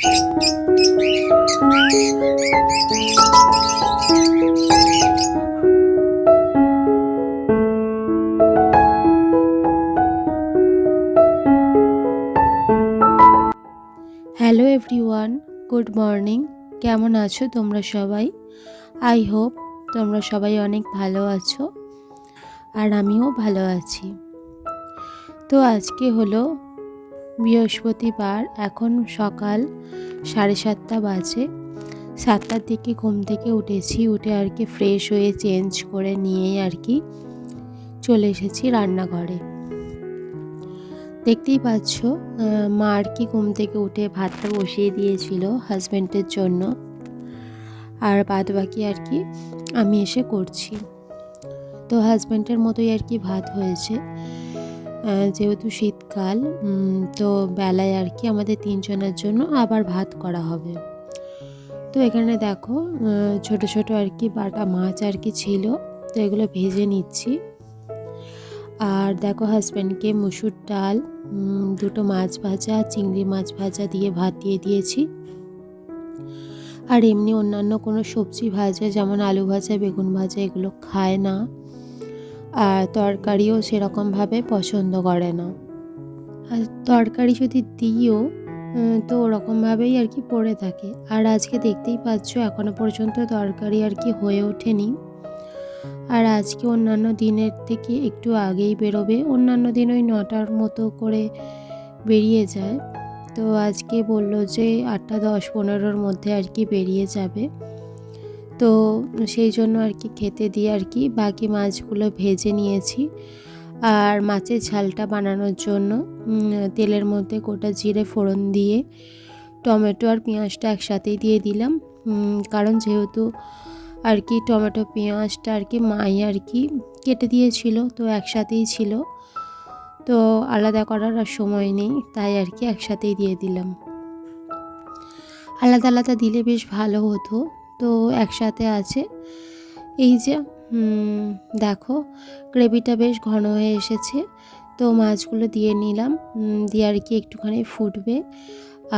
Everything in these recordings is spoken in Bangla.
হ্যালো এভরিওয়ান গুড মর্নিং কেমন আছো তোমরা সবাই? আই হোপ তোমরা সবাই অনেক ভালো আছো আর আমিও ভালো আছি। তো আজকে হলো বৃহস্পতিবার এখন সকাল সাড়ে সাতটা বাজে। সাতটার দিকে ঘুম থেকে উঠেছি, উঠে আর কি ফ্রেশ হয়ে চেঞ্জ করে নিয়ে আর কি চলে এসেছি রান্নাঘরে। দেখতেই পাচ্ছ মা আর কি ঘুম থেকে উঠে ভাতটা বসিয়ে দিয়েছিল হাজব্যান্ডের জন্য। আর বাদ বাকি আর কি আমি এসে করছি। তো হাজব্যান্ডের মতোই আর কি ভাত হয়েছে। যেহেতু শীতকাল তো বেলায় আর কি আমাদের তিনজনের জন্য আবার ভাত করা হবে। তো এখানে দেখো ছোট ছোট আর কি বাটা মাছ আর কি ছিল, তো এগুলো ভেজে নিচ্ছি। আর দেখো হাজব্যান্ডকে মুসুর ডাল দুটো মাছ ভাজা, চিংড়ি মাছ ভাজা দিয়ে ভাত দিয়ে দিয়েছি। আর এমনি অন্যান্য কোনো সবজি ভাজা, যেমন আলু ভাজা, বেগুন ভাজা, এগুলো খায় না। আর তরকারিও সেরকমভাবে পছন্দ করে না। আর তরকারি যদি দিও তো ওরকমভাবেই আর কি পড়ে থাকে। আর আজকে দেখতেই পাচ্ছ, এখনও পর্যন্ত তরকারি আর কি হয়ে ওঠেনি। আর আজকে অন্যান্য দিনের থেকে একটু আগেই বেরোবে। অন্যান্য দিন ওই নটার মতো করে বেরিয়ে যায়। তো আজকে বলল যে আটটা দশ পনেরোর মধ্যে আর কি বেরিয়ে যাবে। তো সেই জন্য আর কি খেতে দিয়ে আর কি বাকি মাছগুলো ভেজে নিয়েছি। আর মাছের ঝালটা বানানোর জন্য তেলের মধ্যে গোটা জিরে ফোড়ন দিয়ে টমেটো আর পেঁয়াজটা একসাথেই দিয়ে দিলাম। কারণ যেহেতু আর কি টমেটো, পেঁয়াজটা আর কি মাই আর কি কেটে দিয়েছিল, তো একসাথেই ছিল। তো আলাদা করার আর সময় নেই, তাই আর কি একসাথেই দিয়ে দিলাম। আলাদা আলাদা দিলে বেশ ভালো হতো। তো একসাথে আছে। এই যে দেখো, গ্রেভিটা বেশ ঘন হয়ে এসেছে। তো মাছগুলো দিয়ে নিলাম। দিয়ে আর কি একটুখানি ফুটবে।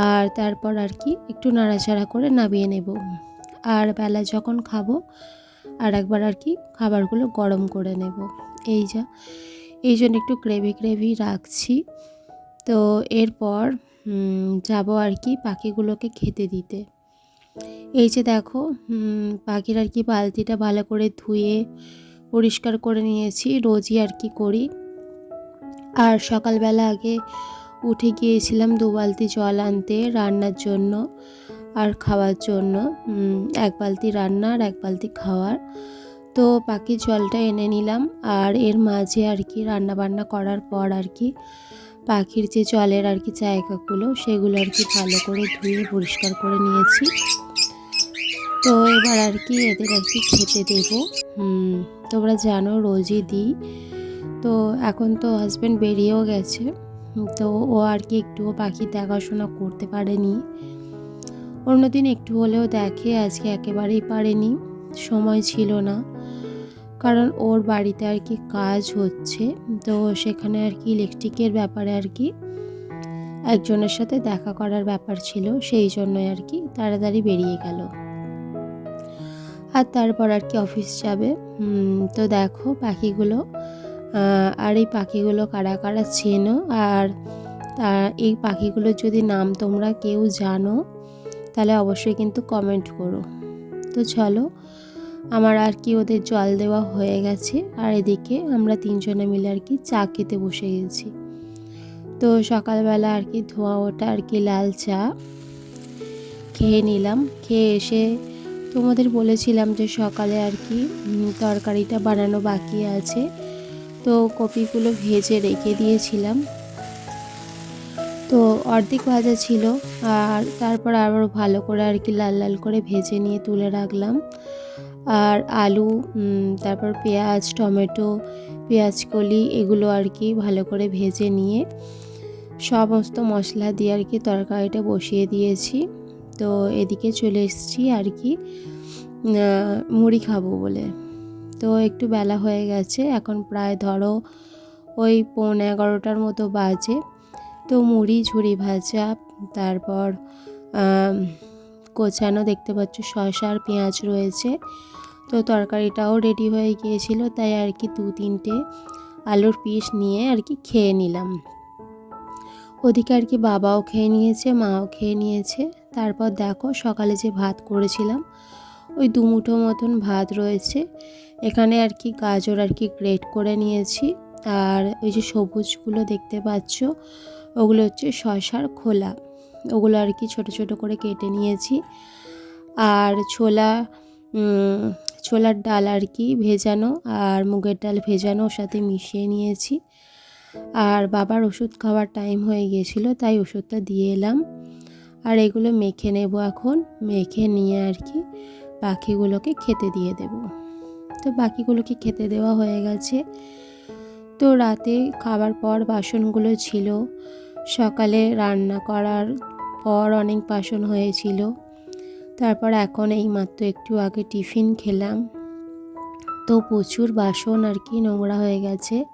আর তারপর আর কি একটু নাড়াচাড়া করে নামিয়ে নেব। আর বেলা যখন খাব, আর একবার আর কি খাবারগুলো গরম করে নেব। এই যা, এই জন্য একটু গ্রেভি গ্রেভি রাখছি। তো এরপর যাব আর কি পাখিগুলোকে খেতে দিতে। এই যে দেখো পাখির আর কি বালতিটা ভালো করে ধুয়ে পরিষ্কার করে নিয়েছি, রোজই আর কি করি। আর সকালবেলা আগে উঠে গিয়েছিলাম দু বালতি জল আনতে রান্নার জন্য আর খাওয়ার জন্য। এক বালতি রান্না আর এক বালতি খাওয়ার। তো পাখির জলটা এনে নিলাম আর এর মাঝে আর কি রান্না বান্না করার পর আর কি পাখির যে জলের আর কি জায়গাগুলো, সেগুলো আর কি ভালো করে ধুয়ে পরিষ্কার করে নিয়েছি। তো এবার আর কি এদের আর কি খেতে দেবো। তোমরা জানো রোজই দিই। তো এখন তো হাজব্যান্ড বেরিয়েও গেছে। তো ও আর কি একটুও পাখি দেখাশোনা করতে পারেনি। অন্যদিন একটু হলেও দেখে, আজকে একেবারেই পারেনি। সময় ছিল না। কারণ ওর বাড়িতে আর কি কাজ হচ্ছে। তো সেখানে আর কি ইলেকট্রিকের ব্যাপারে আর কি একজনের সাথে দেখা করার ব্যাপার ছিল। সেই জন্যই আর কি তাড়াতাড়ি বেরিয়ে গেল। আর তারপর আর কি অফিস যাবে। তো দেখো পাখিগুলো আর এই পাখিগুলো কারা কারা চেনো? আর এই পাখিগুলোর যদি নাম তোমরা কেউ জানো, তাহলে অবশ্যই কিন্তু কমেন্ট করো। তো চলো, আমার আর কি ওদের জল দেওয়া হয়ে গেছে। আর এদিকে আমরা তিনজনে মিলে আর কি চা খেতে বসে গেছি। তো সকালবেলা আর কি ধোঁয়া ওটা আর কি লাল চা খেয়ে নিলাম। খেয়ে এসে তোমাদের বলেছিলাম যে সকালে আর কি তরকারিটা বানানো বাকি আছে। তো কপিগুলো ভেজে রেখে দিয়েছিলাম। তো অর্ধেক ভাজা ছিল, আর তারপর আবার ভালো করে আর কি লাল লাল করে ভেজে নিয়ে তুলে রাখলাম। আর আলু তারপর পেঁয়াজ, টমেটো, পেঁয়াজ কলি, এগুলো আর কি ভালো করে ভেজে নিয়ে সমস্ত মশলা দিয়ে আর কি তরকারিটা বসিয়ে দিয়েছি। তো এদিকে চলে এসেছি আর কি মুড়ি খাব বলে। তো একটু বেলা হয়ে গেছে, এখন প্রায় ধরো ওই পৌনে এগারোটার মতো বাজে। তো মুড়ি, ঝুড়ি ভাজা, তারপর কোচানো দেখতে পাচ্ছ শসা আর পেঁয়াজ রয়েছে। তো তরকারিটাও রেডি হয়ে গিয়েছিল, তাই আর কি দু তিনটে আলুর পিস নিয়ে আর কি খেয়ে নিলাম। ওদিকে আর কি বাবাও খেয়ে নিয়েছে, মাও খেয়ে নিয়েছে। তারপর দেখো সকালে যে ভাত করেছিলাম, ওই দুমুঠো মতন ভাত রয়েছে। এখানে আর কি গাজর আর কি গ্রেট করে নিয়েছি। আর ওই যে সবুজগুলো দেখতে পাচ্ছ, ওগুলো হচ্ছে শশার খোলা। ওগুলো আর কি ছোট ছোট করে কেটে নিয়েছি। আর ছোলা ছোলার ডাল আর কি ভেজানো আর মুগের ডাল ভেজানো ওর সাথে মিশিয়ে নিয়েছি। আর বাবার ওষুধ খাওয়ার টাইম হয়ে গিয়েছিল, তাই ওষুধটা দিয়ে এলাম। আর এগুলো মেখে নেব এখন, মেখে নিয়ে আর কি পাখিগুলোকে খেতে দিয়ে দেব। তো বাকিগুলোকে খেতে দেওয়া হয়ে গেছে। তো রাতে খাবার পর বাসনগুলো ছিল। সকালে রান্না করার পর অনেক বাসন হয়েছিল। তারপর এখন এই মাত্র একটু আগে টিফিন খেলাম। তো প্রচুর বাসন আর কি নোংরা হয়ে গেছে।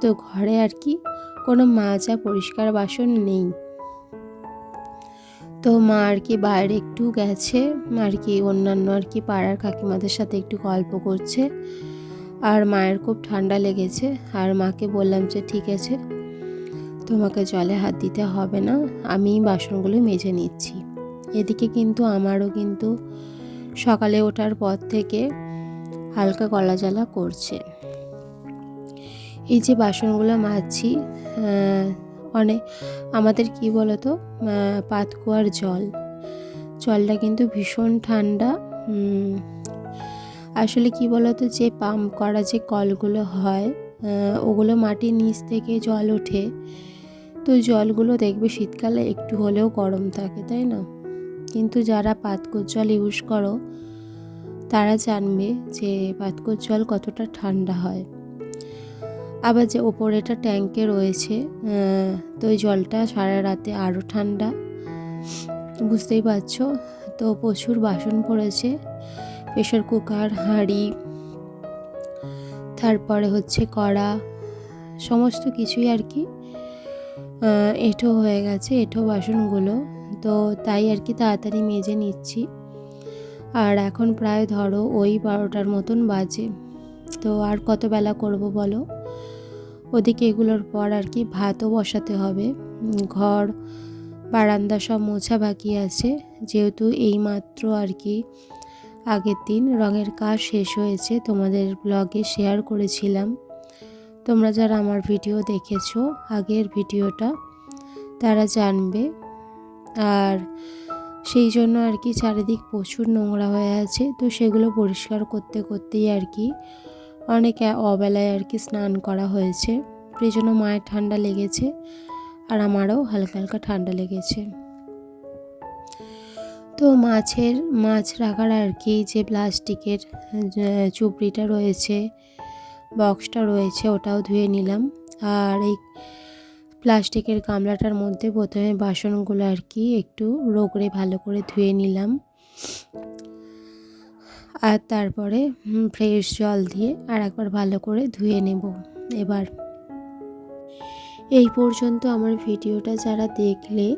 তো ঘরে আর কি কোনো মাজা পরিষ্কার বাসন নেই। তো মা আর কি বাইরে একটু গেছে, আর কি অন্যান্য আর কি পাড়ার কাকিমাদের সাথে একটু গল্প করছে। আর মায়ের খুব ঠান্ডা লেগেছে, আর মাকে বললাম যে, ঠিক আছে, তোমাকে জলে হাত দিতে হবে না আমি বাসনগুলো মেজে নিচ্ছি। এদিকে কিন্তু আমারও কিন্তু সকালে ওঠার পর থেকে হালকা গলা জ্বালা করছে। এই যে বাসনগুলো মাজছি অনেক। আমাদের কি বলতো? আহ, পাতকুয়ার জল। জলটা কিন্তু ভীষণ ঠান্ডা। আসলে কি বলতো? যে পাম্প করা যে কলগুলো হয় ওগুলো মাটির নিচ থেকে জল ওঠে। তো জলগুলো দেখবে শীতকালে একটু হলেও গরম থাকে তাই না? কিন্তু যারা পাতকুয়োর জল ইউজ করো তারা জানবে যে পাতকুয়োর জল কতটা ঠান্ডা হয়। আবার যে ওপরেটা ট্যাঙ্কে রয়েছে তো ওই জলটা সারা রাতে আরও ঠান্ডা, বুঝতেই পারছ? তো প্রচুর বাসন পড়েছে প্রেশার কুকার, হাঁড়ি, তারপরে হচ্ছে কড়া, সমস্ত কিছুই আর কি এঁঠো হয়ে গেছে এঁঠো বাসনগুলো। তো তাই আর কি তাড়াতাড়ি মেজে নিচ্ছি। আর এখন প্রায় ধরো ওই বারোটার মতন বাজে। তো আর কত বেলা করব বলো? ওদিকে এগুলোর পর আর কি ভাতও বসাতে হবে। ঘর, বারান্দা সব মোছা বাকি আছে। যেহেতু এই মাত্র আর কি আগের দিন রঙের কাজ শেষ হয়েছে, তোমাদের ব্লগে শেয়ার করেছিলাম। তোমরা যারা আমার ভিডিও দেখেছ, আগের ভিডিওটা তারা জানবে। আর সেই জন্য আর কি চারিদিক প্রচুর নোংরা হয়ে আছে, তো সেগুলো পরিষ্কার করতে করতেই আর কি অনেক অবেলায় আর কি স্নান করা হয়েছে। সেই জন্য মায়ের ঠান্ডা লেগেছে আর আমারও হালকা হালকা ঠান্ডা লেগেছে। তো মাছের, মাছ রাখার আর কি যে প্লাস্টিকের চুপড়িটা রয়েছে, বক্সটা রয়েছে, ওটাও ধুয়ে নিলাম। আর এই প্লাস্টিকের গামলাটার মধ্যে প্রথমে বাসনগুলো আর কি একটু রোগড়ে ভালো করে ধুয়ে নিলাম। আর তারপরে ফ্রেশ জল দিয়ে আর একবার ভালো করে ধুয়ে নেব। এবার, এই পর্যন্ত আমার ভিডিওটা যারা দেখলে,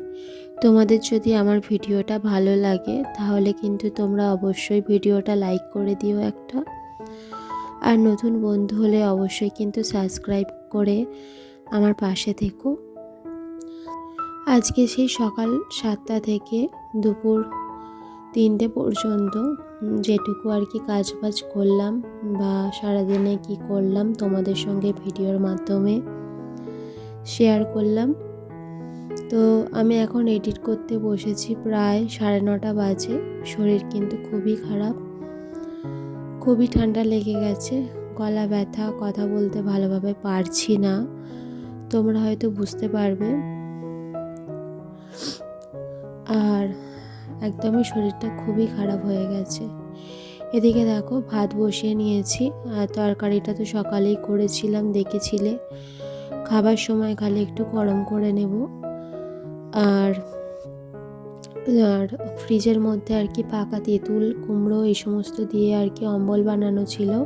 তোমাদের যদি আমার ভিডিওটা ভালো লাগে, তাহলে কিন্তু তোমরা অবশ্যই ভিডিওটা লাইক করে দিও একটা। আর নতুন বন্ধু হলে অবশ্যই কিন্তু সাবস্ক্রাইব করে আমার পাশে থেকো। আজকে সেই সকাল সাতটা থেকে দুপুর তিনটে পর্যন্ত যেটুকু আর কি কাজ বাজ করলাম বা সারাদিনে কি করলাম তোমাদের সঙ্গে ভিডিওর মাধ্যমে শেয়ার করলাম। তো আমি এখন এডিট করতে বসেছি প্রায় সাড়ে নটা বাজে, শরীর কিন্তু খুবই খারাপ। খুবই ঠান্ডা লেগে গেছে, গলা ব্যথা, কথা বলতে ভালোভাবে পারছি না। তোমরা হয়তো বুঝতে পারবে। আর একদমই শরীরটা খুবই খারাপ হয়ে গেছে। এদিকে দেখো, ভাত বসিয়ে নিয়েছি, আর তরকারিটা তো সকালেই করেছিলাম, দেখেছিলে। খাবার সময় খালি একটু গরম করে নেব। আর আর ফ্রিজের মধ্যে আর কি পাকা তেঁতুল, কুমড়ো, এই সমস্ত দিয়ে আর কি অম্বল বানানো ছিল,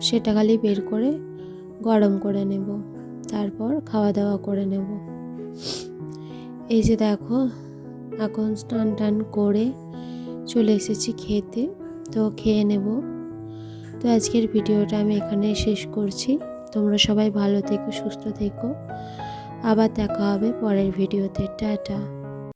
সেটা খালি বের করে গরম করে নেব। তারপর খাওয়া দাওয়া করে নেব। এই যে দেখো এখন স্নান টান করে চলে এসেছি খেতে, তো খেয়ে নেব। তো আজকের ভিডিওটা আমি এখানে শেষ করছি। তোমরা সবাই ভালো থেকো, সুস্থ থেকো। আবার দেখা হবে পরের ভিডিওতে। টাটা।